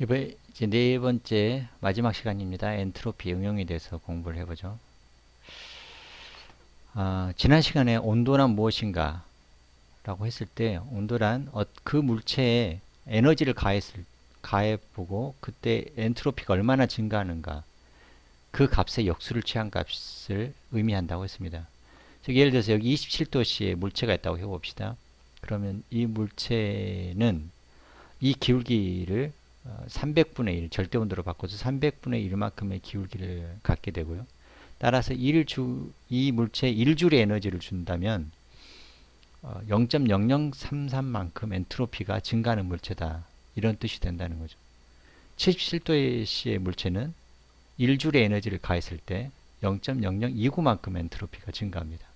이번에 이제 네 번째 마지막 시간입니다. 엔트로피 응용에 대해서 공부를 해보죠. 아, 지난 시간에 온도란 무엇인가 라고 했을 때 온도란 어, 그 물체에 에너지를 가했을, 가해보고 그때 엔트로피가 얼마나 증가하는가 그 값의 역수를 취한 값을 의미한다고 했습니다. 즉 예를 들어서 여기 27도씨의 물체가 있다고 해봅시다. 그러면 이 물체는 이 기울기를 300분의 1 절대 온도로 바꿔서 300분의 1만큼의 기울기를 갖게 되고요. 따라서 1주, 이 물체에 1줄의 에너지를 준다면 어, 0.0033만큼 엔트로피가 증가하는 물체다. 이런 뜻이 된다는 거죠. 77도의 물체는 1줄의 에너지를 가했을 때 0.0029만큼 엔트로피가 증가합니다.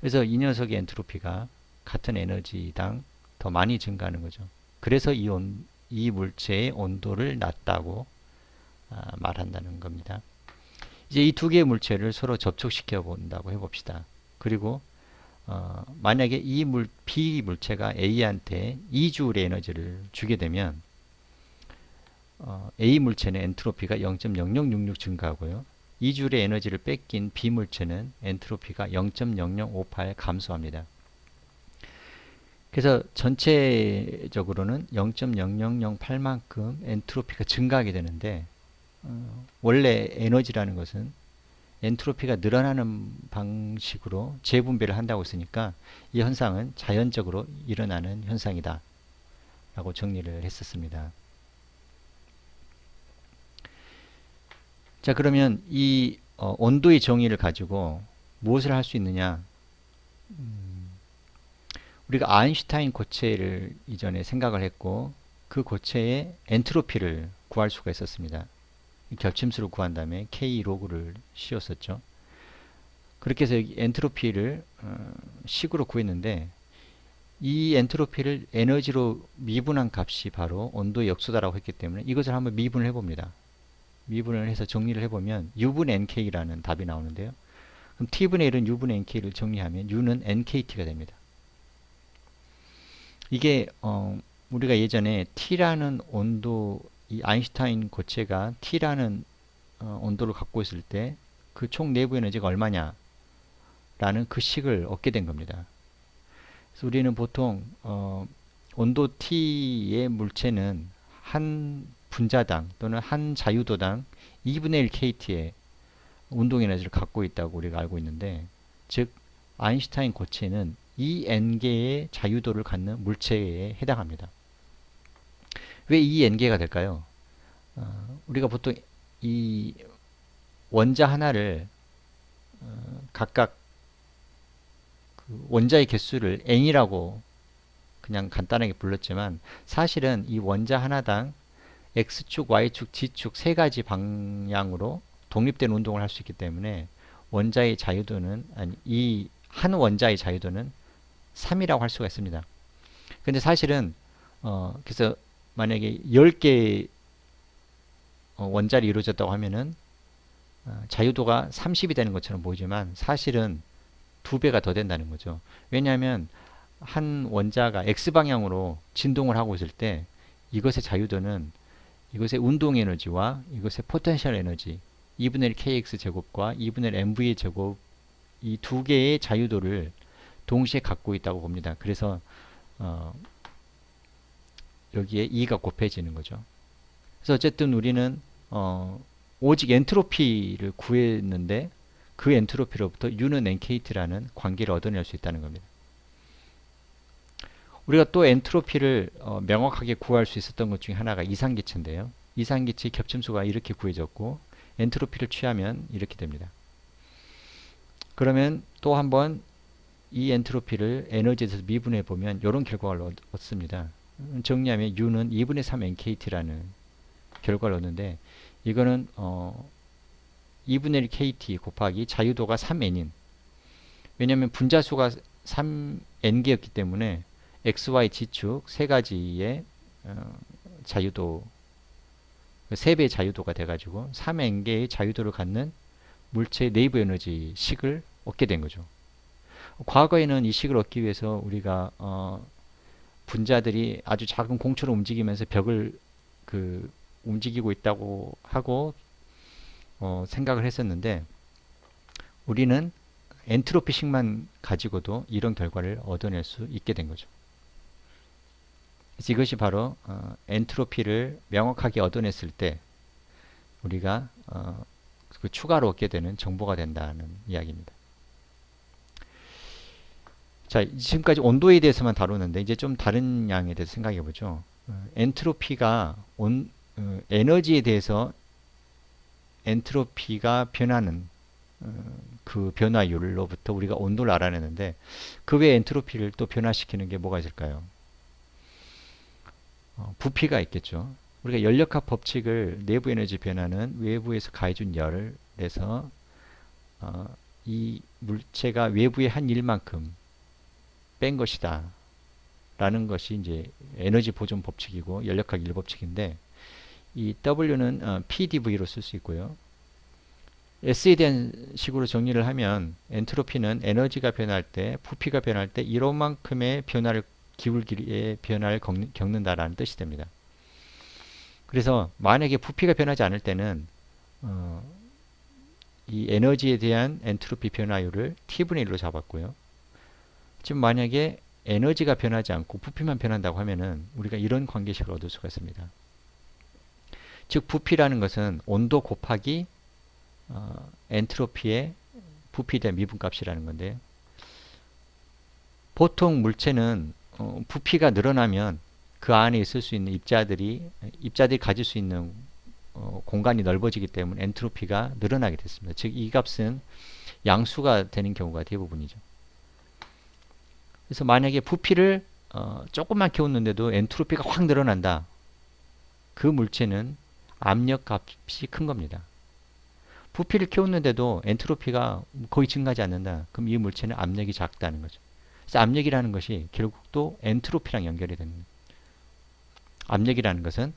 그래서 이 녀석의 엔트로피가 같은 에너지당 더 많이 증가하는 거죠. 그래서 이, 온, 이 물체의 온도를 낮다고 아, 말한다는 겁니다. 이제 이 두 개의 물체를 서로 접촉시켜 본다고 해봅시다. 그리고 어, 만약에 이 물, B 물체가 A한테 2줄의 에너지를 주게 되면 어, A 물체는 엔트로피가 0.0066 증가하고요. 2줄의 에너지를 뺏긴 B 물체는 엔트로피가 0.0058 감소합니다. 그래서 전체적으로는 0.0008만큼 엔트로피가 증가하게 되는데 어, 원래 에너지라는 것은 엔트로피가 늘어나는 방식으로 재분배를 한다고 했으니까 이 현상은 자연적으로 일어나는 현상이다 라고 정리를 했었습니다. 자 그러면 이 어, 온도의 정의를 가지고 무엇을 할 수 있느냐 음, 우리가 아인슈타인 고체를 이전에 생각을 했고 그 고체의 엔트로피를 구할 수가 있었습니다. 겹침수를 구한 다음에 K 로그를 씌웠었죠. 그렇게 해서 엔트로피를 어, 식으로 구했는데 이 엔트로피를 에너지로 미분한 값이 바로 온도의 역수다라고 했기 때문에 이것을 한번 미분을 해봅니다. 미분을 해서 정리를 해보면 U분 NK라는 답이 나오는데요. 그럼 T분의 1은 U분의 NK를 정리하면 U는 NKT가 됩니다. 이게 어, 우리가 예전에 T라는 온도 이 아인슈타인 고체가 T라는 어, 온도를 갖고 있을 때 그 총 내부 에너지가 얼마냐 라는 그 식을 얻게 된 겁니다. 그래서 우리는 보통 어, 온도 T의 물체는 한 분자당 또는 한 자유도당 2분의 1 KT의 운동 에너지를 갖고 있다고 우리가 알고 있는데 즉 아인슈타인 고체는 이 n개의 자유도를 갖는 물체에 해당합니다. 왜 이 n개가 될까요? 어, 우리가 보통 이 원자 하나를 어, 각각 그 원자의 개수를 n이라고 그냥 간단하게 불렀지만 사실은 이 원자 하나당 x축, y축, z축 세 가지 방향으로 독립된 운동을 할 수 있기 때문에 원자의 자유도는 아니 이 한 원자의 자유도는 3이라고 할 수가 있습니다. 근데 사실은 어 그래서 만약에 10개 어, 원자리 이루어졌다고 하면은 어, 자유도가 30이 되는 것처럼 보이지만 사실은 두 배가 더 된다는 거죠. 왜냐하면 한 원자가 x방향으로 진동을 하고 있을 때 이것의 자유도는 이것의 운동 에너지와 이것의 포텐셜 에너지 2분의 1 kx 제곱과 2분의 1 mv 제곱 이 두 개의 자유도를 동시에 갖고 있다고 봅니다. 그래서 어, 여기에 2가 곱해지는 거죠. 그래서 어쨌든 우리는 어, 오직 엔트로피를 구했는데 그 엔트로피로부터 U는 NKT라는 관계를 얻어낼 수 있다는 겁니다. 우리가 또 엔트로피를 어, 명확하게 구할 수 있었던 것 중에 하나가 이상기체인데요. 이상기체의 겹침수가 이렇게 구해졌고 엔트로피를 취하면 이렇게 됩니다. 그러면 또 한번 이 엔트로피를 에너지에서 미분해 보면 이런 결과를 얻습니다. 정리하면 U는 2분의 3 NKT라는 결과를 얻는데 이거는 어 2분의 1 KT 곱하기 자유도가 3N인 왜냐하면 분자수가 3N개였기 때문에 X, Y, G축 세 가지의 어, 자유도 3배의 자유도가 돼가지고 3N개의 자유도를 갖는 물체의 내부 에너지 식을 얻게 된 거죠. 과거에는 이 식을 얻기 위해서 우리가 어, 분자들이 아주 작은 공처럼 움직이면서 벽을 그 움직이고 있다고 하고 어, 생각을 했었는데 우리는 엔트로피식만 가지고도 이런 결과를 얻어낼 수 있게 된 거죠. 그래서 이것이 바로 어, 엔트로피를 명확하게 얻어냈을 때 우리가 어, 그 추가로 얻게 되는 정보가 된다는 이야기입니다. 자, 지금까지 온도에 대해서만 다루는데 이제 좀 다른 양에 대해서 생각해 보죠. 어, 엔트로피가 온, 어, 에너지에 대해서 엔트로피가 변하는 어, 그 변화율로부터 우리가 온도를 알아내는데 그 외에 엔트로피를 또 변화시키는 게 뭐가 있을까요? 어, 부피가 있겠죠. 우리가 연력학 법칙을 내부 에너지 변화는 외부에서 가해준 열을 내서 어, 이 물체가 외부의 한 일만큼 뺀 것이다. 라는 것이 이제 에너지 보존 법칙이고 연력학 1법칙인데 이 W는 어, PdV로 쓸 수 있고요. S에 대한 식으로 정리를 하면 엔트로피는 에너지가 변할 때 부피가 변할 때 이런만큼의 변화를 기울기의 변화를 겪는다라는 뜻이 됩니다. 그래서 만약에 부피가 변하지 않을 때는 어, 이 에너지에 대한 엔트로피 변화율을 T분의 1로 잡았고요. 지금 만약에 에너지가 변하지 않고 부피만 변한다고 하면은 우리가 이런 관계식을 얻을 수가 있습니다. 즉 부피라는 것은 온도 곱하기 어, 엔트로피의 대한 미분값이라는 건데요. 보통 물체는 어, 부피가 늘어나면 그 안에 있을 수 있는 입자들이 입자들이 가질 수 있는 어, 공간이 넓어지기 때문에 엔트로피가 늘어나게 됐습니다. 즉 이 값은 양수가 되는 경우가 대부분이죠. 그래서 만약에 부피를 어, 조금만 키웠는데도 엔트로피가 확 늘어난다. 그 물체는 압력 값이 큰 겁니다. 부피를 키웠는데도 엔트로피가 거의 증가하지 않는다. 그럼 이 물체는 압력이 작다는 거죠. 그래서 압력이라는 것이 결국 또 엔트로피랑 연결이 됩니다. 압력이라는 것은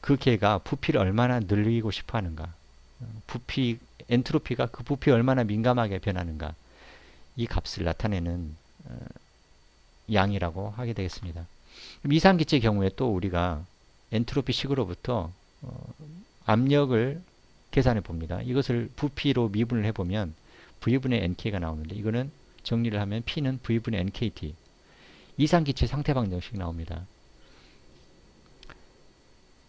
그 개가 부피를 얼마나 늘리고 싶어 하는가. 부피, 엔트로피가 그 부피에 얼마나 민감하게 변하는가. 이 값을 나타내는 어, 양이라고 하게 되겠습니다. 이상기체의 경우에 또 우리가 엔트로피 식으로부터 어, 압력을 계산해 봅니다. 이것을 부피로 미분을 해보면 V분의 NK가 나오는데 이거는 정리를 하면 P는 V분의 NKT 이상기체 상태 방정식 나옵니다.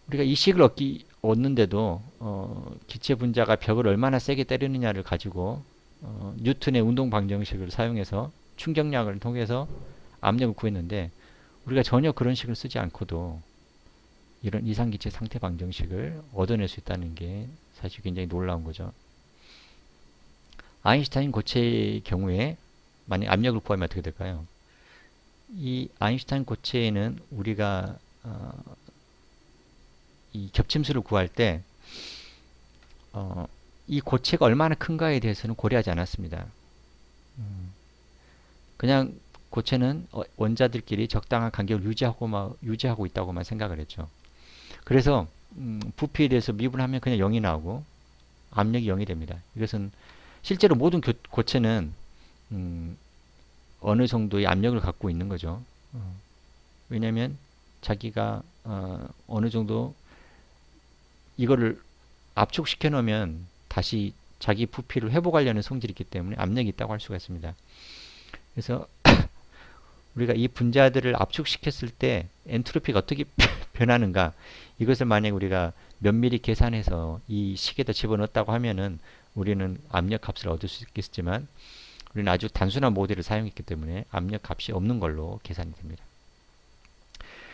우리가 이 식을 얻기, 얻는데도 어, 기체 분자가 벽을 얼마나 세게 때리느냐를 가지고 어, 뉴턴의 운동 방정식을 사용해서 충격량을 통해서 압력을 구했는데 우리가 전혀 그런 식을 쓰지 않고도 이런 이상기체 상태 방정식을 얻어낼 수 있다는 게 사실 굉장히 놀라운 거죠. 아인슈타인 고체의 경우에 만약 압력을 구하면 어떻게 될까요? 이 아인슈타인 고체에는 우리가 어, 이 겹침수를 구할 때, 어, 이 고체가 얼마나 큰가에 대해서는 고려하지 않았습니다. 음, 그냥 고체는 어, 원자들끼리 적당한 간격을 유지하고 유지하고 있다고만 생각을 했죠. 그래서 음, 부피에 대해서 미분하면 그냥 0이 나오고 압력이 0이 됩니다. 이것은 실제로 모든 교, 고체는 음, 어느 정도의 압력을 갖고 있는 거죠. 어, 왜냐하면 자기가 어, 어느 정도 이거를 압축시켜 놓으면 다시 자기 부피를 회복하려는 성질이 있기 때문에 압력이 있다고 할 수가 있습니다. 그래서 우리가 이 분자들을 압축시켰을 때 엔트로피가 어떻게 변하는가 이것을 만약 우리가 면밀히 계산해서 이 식에다 집어넣었다고 하면은 우리는 압력 값을 얻을 수 있겠지만 우리는 아주 단순한 모델을 사용했기 때문에 압력 값이 없는 걸로 계산이 됩니다.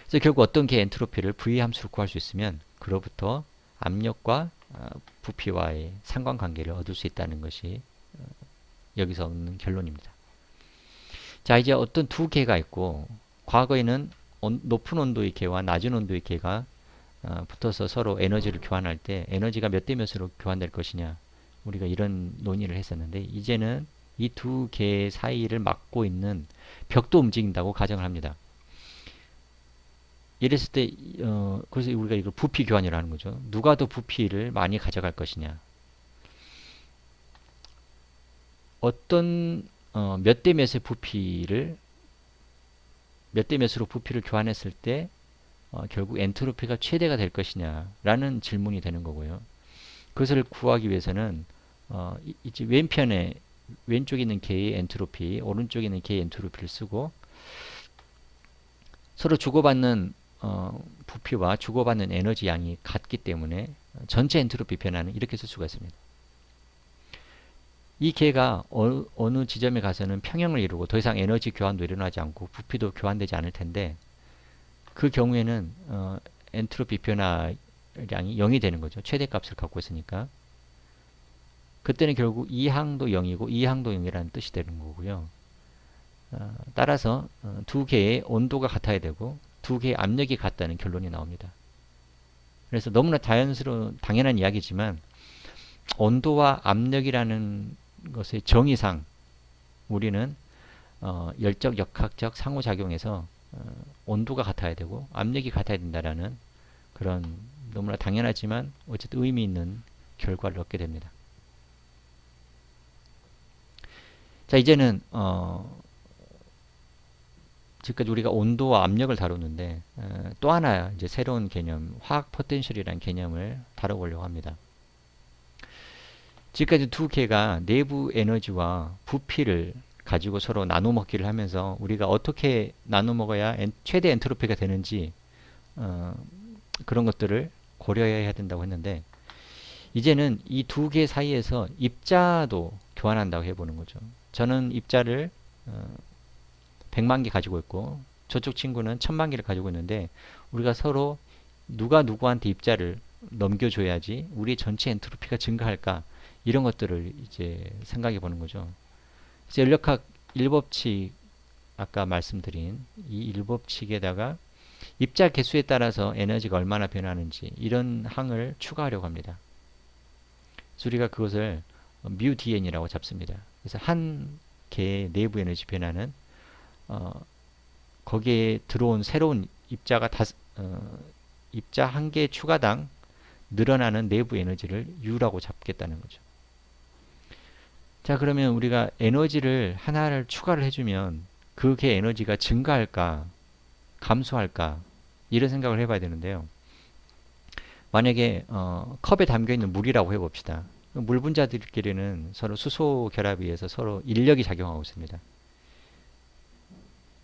그래서 결국 어떤 개 엔트로피를 V 함수로 구할 수 있으면 그로부터 압력과 어, 부피와의 상관관계를 얻을 수 있다는 것이 어, 여기서 얻는 결론입니다. 자 이제 어떤 두 개가 있고 과거에는 온, 높은 온도의 개와 낮은 온도의 개가 어, 붙어서 서로 에너지를 교환할 때 에너지가 몇 대 몇으로 교환될 것이냐 우리가 이런 논의를 했었는데 이제는 이 두개 사이를 막고 있는 벽도 움직인다고 가정을 합니다. 이랬을 때 어, 그래서 우리가 이걸 부피 교환이라는 거죠. 누가 더 부피를 많이 가져갈 것이냐. 어떤 어, 몇 대 몇의 부피를 몇 대 몇으로 부피를 교환했을 때 어, 결국 엔트로피가 최대가 될 것이냐라는 질문이 되는 거고요. 그것을 구하기 위해서는 어, 이제 왼편에 왼쪽에 있는 개의 엔트로피, 오른쪽에 있는 개의 엔트로피를 쓰고 서로 주고받는 어, 부피와 주고받는 에너지 양이 같기 때문에 전체 엔트로피 변화는 이렇게 쓸 수가 있습니다. 이 개가 어, 느 지점에 가서는 평형을 이루고 더 이상 에너지 교환도 일어나지 않고 부피도 교환되지 않을 텐데 그 경우에는 어, 엔트로피 변화량이 0이 되는 거죠. 최대값을 갖고 있으니까. 그때는 결국 이 항도 0이고 이 항도 0이라는 뜻이 되는 거고요. 어, 따라서 어, 두 개의 온도가 같아야 되고 두 개의 압력이 같다는 결론이 나옵니다. 그래서 너무나 자연스러운 당연한 이야기지만 온도와 압력이라는 것의 정의상 우리는 어, 열적 역학적 상호작용에서 어, 온도가 같아야 되고 압력이 같아야 된다라는 그런 너무나 당연하지만 어쨌든 의미 있는 결과를 얻게 됩니다. 자 이제는 어, 지금까지 우리가 온도와 압력을 다루는데 어, 또 하나 이제 새로운 개념 화학 포텐셜이라는 개념을 다뤄보려고 합니다. 지금까지 두 개가 내부 에너지와 부피를 가지고 서로 나눠 먹기를 하면서 우리가 어떻게 나눠 먹어야 엔, 최대 엔트로피가 되는지 어, 그런 것들을 고려해야 된다고 했는데 이제는 이 두 개 사이에서 입자도 교환한다고 해보는 거죠. 저는 입자를 어, 100만 개 가지고 있고 저쪽 친구는 1000만 개를 가지고 있는데 우리가 서로 누가 누구한테 입자를 넘겨줘야지 우리 전체 엔트로피가 증가할까 이런 것들을 이제 생각해 보는 거죠. 그래서 연력학 1법칙 아까 말씀드린 이 1법칙에다가 입자 개수에 따라서 에너지가 얼마나 변하는지 이런 항을 추가하려고 합니다. 우리가 그것을 뮤 dn이라고 잡습니다. 그래서 한 개의 내부 에너지 변화는 어, 거기에 들어온 새로운 입자가 다, 어, 입자 한 개 추가당 늘어나는 내부 에너지를 U라고 잡겠다는 거죠. 자 그러면 우리가 에너지를 하나를 추가를 해주면 그게 에너지가 증가할까 감소할까 이런 생각을 해봐야 되는데요. 만약에 어, 컵에 담겨있는 물이라고 해봅시다. 물 분자들끼리는 서로 수소 결합에 의해서 서로 인력이 작용하고 있습니다.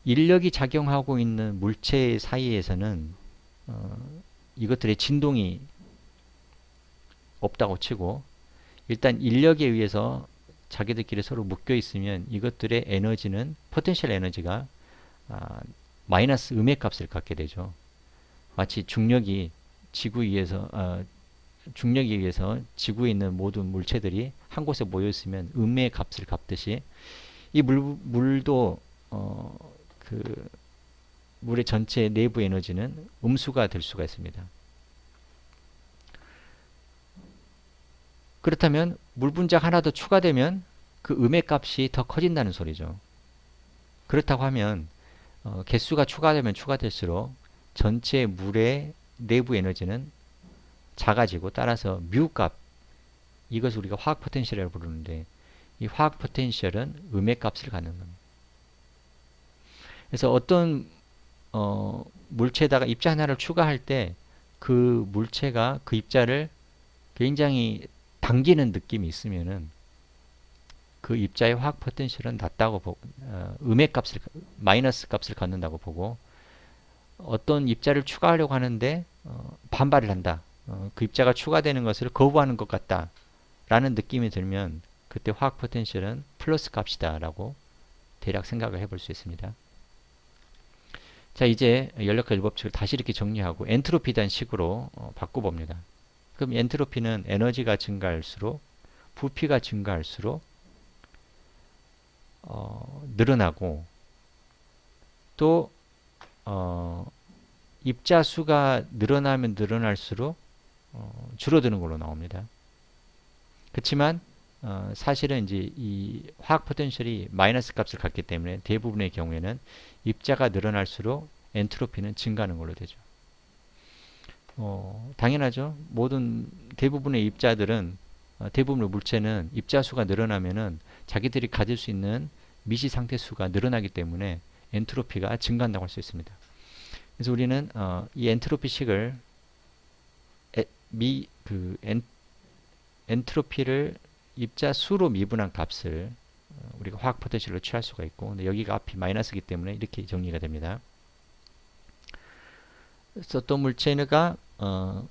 인력이 작용하고 있는 물체 사이에서는 어, 이것들의 진동이 없다고 치고 일단 인력에 의해서 자기들끼리 서로 묶여 있으면 이것들의 에너지는 포텐셜 에너지가 아, 마이너스 음의 값을 갖게 되죠. 마치 중력이 지구 위에서 어, 중력에 의해서 지구에 있는 모든 물체들이 한 곳에 모여 있으면 음의 값을 갚듯이 이 물, 물도 어, 그 물의 전체 내부 에너지는 음수가 될 수가 있습니다. 그렇다면 물 분자가 하나 더 추가되면 그 음의 값이 더 커진다는 소리죠. 그렇다고 하면 어, 개수가 추가되면 추가될수록 전체 물의 내부 에너지는 작아지고 따라서 뮤 값, 이것을 우리가 화학 포텐셜이라고 부르는데 이 화학 포텐셜은 음의 값을 갖는 겁니다. 그래서 어떤 어, 물체에다가 입자 하나를 추가할 때 그 물체가 그 입자를 굉장히 당기는 느낌이 있으면은 그 입자의 화학 포텐셜은 낮다고 보고 어, 음의 값을 마이너스 값을 갖는다고 보고 어떤 입자를 추가하려고 하는데 어, 반발을 한다. 어, 그 입자가 추가되는 것을 거부하는 것 같다. 라는 느낌이 들면 그때 화학 포텐셜은 플러스 값이다 라고 대략 생각을 해볼 수 있습니다. 자 이제 연력학 일법칙을 다시 이렇게 정리하고 엔트로피단 식으로 어, 바꿔봅니다. 그럼 엔트로피는 에너지가 증가할수록 부피가 증가할수록 어, 늘어나고 또 어, 입자 수가 늘어나면 늘어날수록 어, 줄어드는 걸로 나옵니다. 그렇지만 어, 사실은 이제 이 화학 포텐셜이 마이너스 값을 갖기 때문에 대부분의 경우에는 입자가 늘어날수록 엔트로피는 증가하는 걸로 되죠. 어, 당연하죠. 모든 대부분의 입자들은 어, 대부분의 물체는 입자 수가 늘어나면은 자기들이 가질 수 있는 미시 상태 수가 늘어나기 때문에 엔트로피가 증가한다고 할 수 있습니다. 그래서 우리는 어, 이 엔트로피식을 에, 미, 그 엔, 엔트로피를 입자 수로 미분한 값을 어, 우리가 화학 포텐셜로 취할 수가 있고 근데 여기가 앞이 마이너스이기 때문에 이렇게 정리가 됩니다. 그래서 또 물체가 어,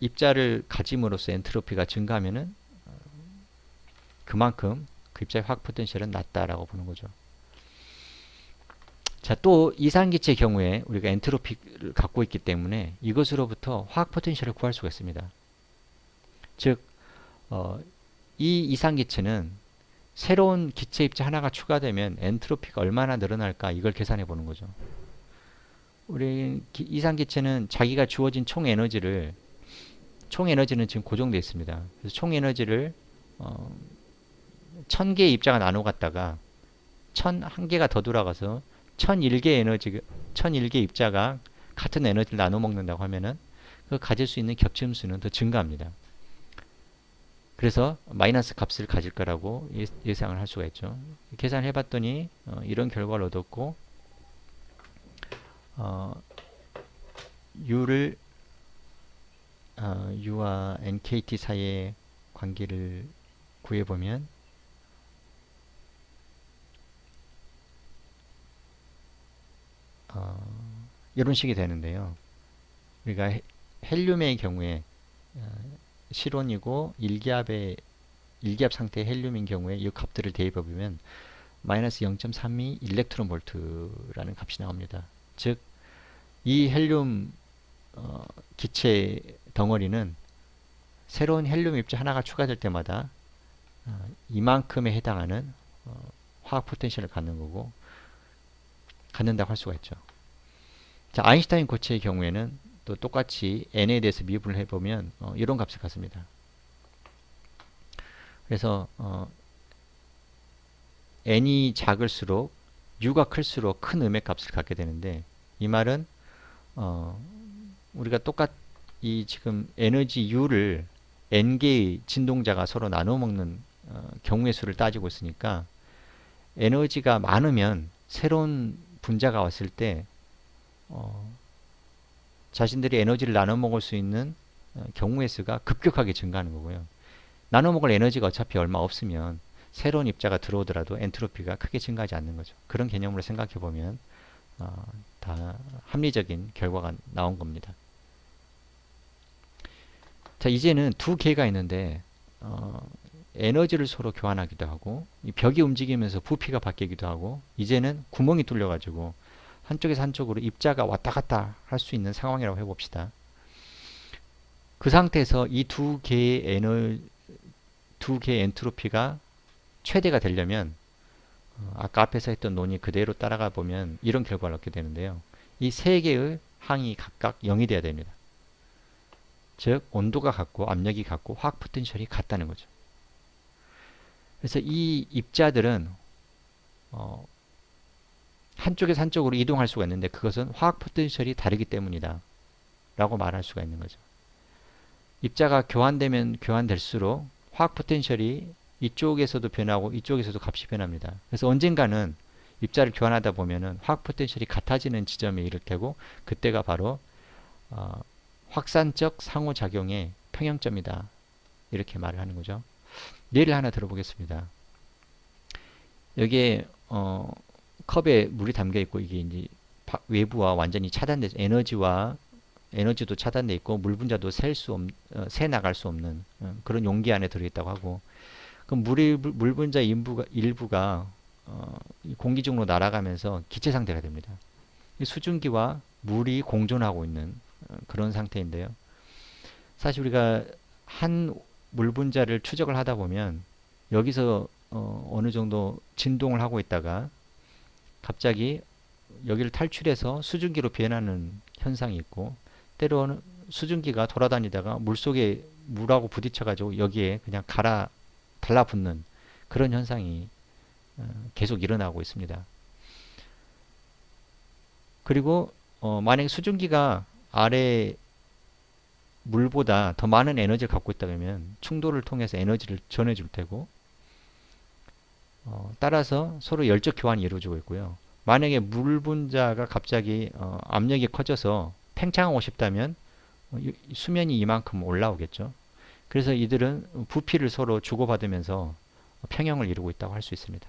입자를 가짐으로써 엔트로피가 증가하면은 어, 그만큼 그 입자의 화학 포텐셜은 낮다라고 보는 거죠. 자, 또 이산기체의 경우에 우리가 엔트로피를 갖고 있기 때문에 이것으로부터 화학 포텐셜을 구할 수가 있습니다. 즉, 어, 이 이산기체는 새로운 기체 입자 하나가 추가되면 엔트로피가 얼마나 늘어날까 이걸 계산해 보는 거죠. 우리 이산기체는 자기가 주어진 총 에너지를 총 에너지는 지금 고정되어 있습니다. 그래서 총 에너지를 어, 1000개의 입자가 나눠 갔다가 1001개가 더 돌아가서 1001개 에너지 1001개 입자가 같은 에너지를 나눠 먹는다고 하면은 그 가질 수 있는 겹침 수는 더 증가합니다. 그래서 마이너스 값을 가질 거라고 예상을 할 수가 있죠. 계산해 봤더니 어, 이런 결과를 얻었고 어, U를 어, U와 NKT 사이의 관계를 구해보면 어, 이런 식이 되는데요. 우리가 헬륨의 경우에 어, 실온이고 일기압의 일기압 상태의 헬륨인 경우에 이 값들을 대입해 보면 마이너스 0.32 일렉트론 볼트라는 값이 나옵니다. 즉, 이 헬륨 어, 기체 덩어리는 새로운 헬륨 입자 하나가 추가될 때마다 어, 이만큼에 해당하는 어, 화학 포텐셜을 갖는 거고 갖는다고 할 수가 있죠. 자, 아인슈타인 고체의 경우에는 또 똑같이 n에 대해서 미분을 해보면 어, 이런 값을 갖습니다. 그래서 어, n이 작을수록 u가 클수록 큰 음의 값을 갖게 되는데 이 말은 어, 우리가 똑같 이 지금 에너지 u를 n개의 진동자가 서로 나눠 먹는 어, 경우의 수를 따지고 있으니까 에너지가 많으면 새로운 분자가 왔을 때 어, 자신들이 에너지를 나눠 먹을 수 있는 어, 경우의 수가 급격하게 증가하는 거고요. 나눠 먹을 에너지가 어차피 얼마 없으면 새로운 입자가 들어오더라도 엔트로피가 크게 증가하지 않는 거죠. 그런 개념으로 생각해 보면 어, 다 합리적인 결과가 나온 겁니다. 자 이제는 두 개가 있는데 어, 에너지를 서로 교환하기도 하고 벽이 움직이면서 부피가 바뀌기도 하고 이제는 구멍이 뚫려 가지고 한쪽에서 한쪽으로 입자가 왔다 갔다 할 수 있는 상황이라고 해봅시다. 그 상태에서 이 두 개의 에너 두 개의 엔트로피가 최대가 되려면 어, 아까 앞에서 했던 논의 그대로 따라가 보면 이런 결과를 얻게 되는데요. 이 세 개의 항이 각각 0이 돼야 됩니다. 즉 온도가 같고 압력이 같고 화학 포텐셜이 같다는 거죠. 그래서 이 입자들은 어, 한쪽에서 한쪽으로 이동할 수가 있는데 그것은 화학 포텐셜이 다르기 때문이다. 라고 말할 수가 있는 거죠. 입자가 교환되면 교환될수록 화학 포텐셜이 이쪽에서도 변하고 이쪽에서도 값이 변합니다. 그래서 언젠가는 입자를 교환하다 보면은 화학 포텐셜이 같아지는 지점에 이를 테고 그때가 바로 어, 확산적 상호작용의 평형점이다. 이렇게 말을 하는 거죠. 예를 하나 들어보겠습니다. 여기에 어, 컵에 물이 담겨 있고 이게 이제 외부와 완전히 차단돼 에너지와 에너지도 차단돼 있고 물 분자도 셀 수 없, 어, 새 나갈 수 없는 어, 그런 용기 안에 들어있다고 하고 그럼 물이 물 분자 일부가 일부가 어, 공기 중으로 날아가면서 기체 상태가 됩니다. 수증기와 물이 공존하고 있는 어, 그런 상태인데요. 사실 우리가 한 물 분자를 추적을 하다 보면 여기서 어, 어느 정도 진동을 하고 있다가 갑자기 여기를 탈출해서 수증기로 변하는 현상이 있고 때로는 수증기가 돌아다니다가 물속에 물하고 부딪혀 가지고 여기에 그냥 갈아 달라붙는 그런 현상이 어, 계속 일어나고 있습니다. 그리고 어, 만약 수증기가 아래 물보다 더 많은 에너지를 갖고 있다면 충돌을 통해서 에너지를 전해줄 테고 어, 따라서 서로 열적 교환이 이루어지고 있고요. 만약에 물 분자가 갑자기 어, 압력이 커져서 팽창하고 싶다면 어, 수면이 이만큼 올라오겠죠. 그래서 이들은 부피를 서로 주고받으면서 평형을 이루고 있다고 할 수 있습니다.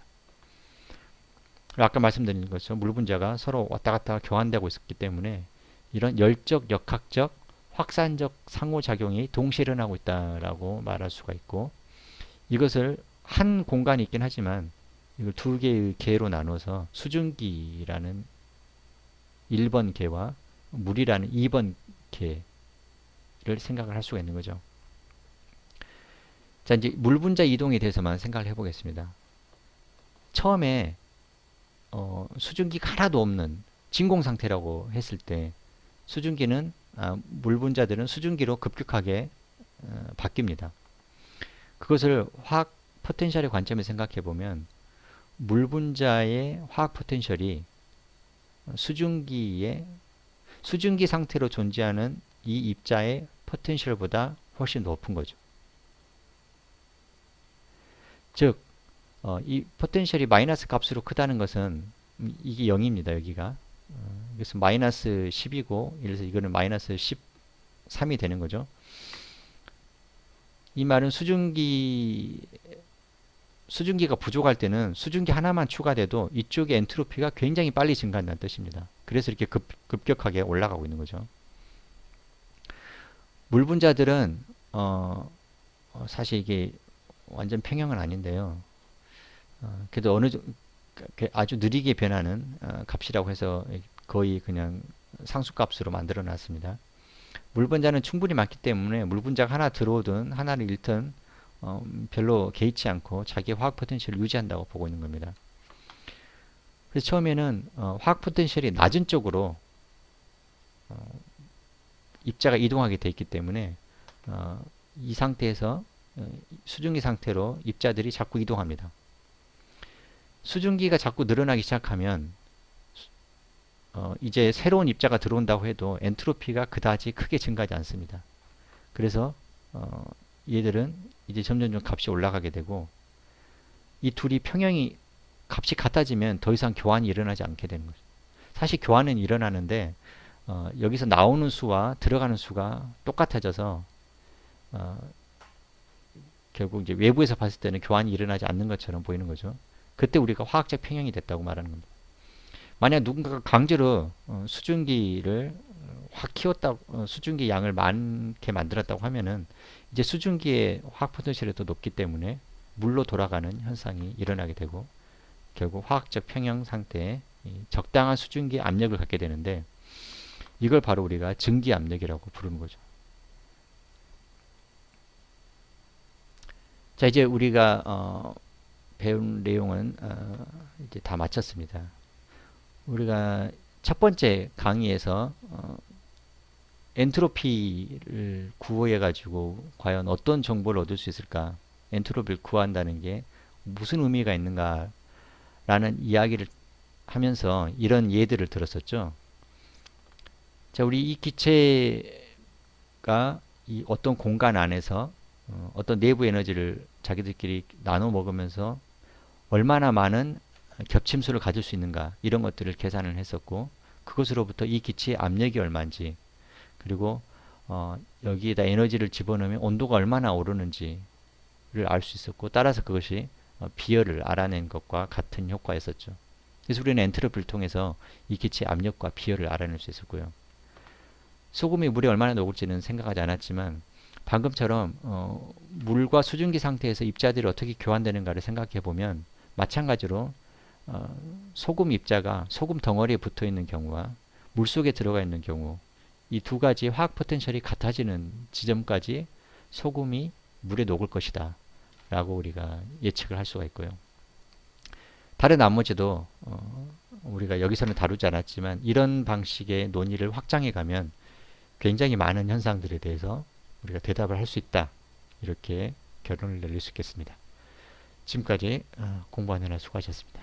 아까 말씀드린 것처럼 물 분자가 서로 왔다 갔다 교환되고 있었기 때문에 이런 열적, 역학적, 확산적 상호작용이 동시에 일어나고 있다라고 말할 수가 있고 이것을 한 공간이 있긴 하지만 이걸 두 개의 개로 나눠서 수증기라는 1번 개와 물이라는 2번 개를 생각을 할 수가 있는 거죠. 자, 이제 물 분자 이동에 대해서만 생각을 해보겠습니다. 처음에 어, 수증기가 하나도 없는 진공 상태라고 했을 때 수증기는 아, 물 분자들은 수증기로 급격하게 어, 바뀝니다. 그것을 화학 포텐셜의 관점에 생각해 보면 물 분자의 화학 포텐셜이 수증기의 수증기 상태로 존재하는 이 입자의 포텐셜보다 훨씬 높은 거죠. 즉, 어, 이 포텐셜이 마이너스 값으로 크다는 것은 이게 0입니다. 여기가. 어, 그래서 마이너스 10이고 그래서 이거는 마이너스 13이 되는 거죠. 이 말은 수증기 수증기가 부족할 때는 수증기 하나만 추가돼도 이쪽의 엔트로피가 굉장히 빨리 증가한다는 뜻입니다. 그래서 이렇게 급, 급격하게 올라가고 있는 거죠. 물 분자들은 어, 어, 사실 이게 완전 평형은 아닌데요. 어, 그래도 어느 그 아주 느리게 변하는 어, 값이라고 해서 거의 그냥 상수값으로 만들어 놨습니다. 물 분자는 충분히 많기 때문에 물 분자가 하나 들어오든 하나를 잃든 어, 별로 개의치 않고 자기 화학 포텐셜을 유지한다고 보고 있는 겁니다. 그래서 처음에는 어, 화학 포텐셜이 낮은 쪽으로 어, 입자가 이동하게 되어 있기 때문에 어, 이 상태에서 어, 수증기 상태로 입자들이 자꾸 이동합니다. 수증기가 자꾸 늘어나기 시작하면 어, 이제 새로운 입자가 들어온다고 해도 엔트로피가 그다지 크게 증가하지 않습니다. 그래서 어, 얘들은 이제 점점 점 값이 올라가게 되고 이 둘이 평형이 값이 같아지면 더 이상 교환이 일어나지 않게 되는 거죠. 사실 교환은 일어나는데 어, 여기서 나오는 수와 들어가는 수가 똑같아져서 어, 결국 이제 외부에서 봤을 때는 교환이 일어나지 않는 것처럼 보이는 거죠. 그때 우리가 화학적 평형이 됐다고 말하는 겁니다. 만약 누군가가 강제로 어, 수증기를 확 키웠다, 어, 수증기 양을 많게 만들었다고 하면은 이제 수증기의 화학 포텐셜이 더 높기 때문에 물로 돌아가는 현상이 일어나게 되고 결국 화학적 평형 상태에 적당한 수증기 압력을 갖게 되는데 이걸 바로 우리가 증기 압력이라고 부르는 거죠. 자 이제 우리가 어, 배운 내용은 어, 이제 다 마쳤습니다. 우리가 첫 번째 강의에서 어, 엔트로피를 구호해 가지고 과연 어떤 정보를 얻을 수 있을까? 엔트로피를 구한다는 게 무슨 의미가 있는가? 라는 이야기를 하면서 이런 예들을 들었었죠. 자, 우리 이 기체가 이 어떤 공간 안에서 어, 어떤 내부 에너지를 자기들끼리 나눠 먹으면서 얼마나 많은 겹침수를 가질 수 있는가 이런 것들을 계산을 했었고 그것으로부터 이 기체의 압력이 얼마인지 그리고 어, 여기에다 에너지를 집어넣으면 온도가 얼마나 오르는지를 알 수 있었고 따라서 그것이 어, 비열을 알아낸 것과 같은 효과였었죠. 그래서 우리는 엔트로피를 통해서 이 기체의 압력과 비열을 알아낼 수 있었고요. 소금이 물에 얼마나 녹을지는 생각하지 않았지만 방금처럼 어, 물과 수증기 상태에서 입자들이 어떻게 교환되는가를 생각해 보면 마찬가지로 어, 소금 입자가 소금 덩어리에 붙어 있는 경우와 물 속에 들어가 있는 경우 이 두 가지 화학 포텐셜이 같아지는 지점까지 소금이 물에 녹을 것이다 라고 우리가 예측을 할 수가 있고요. 다른 나머지도 어, 우리가 여기서는 다루지 않았지만 이런 방식의 논의를 확장해 가면 굉장히 많은 현상들에 대해서 우리가 대답을 할 수 있다. 이렇게 결론을 내릴 수 있겠습니다. 지금까지 어, 공부하느라 수고하셨습니다.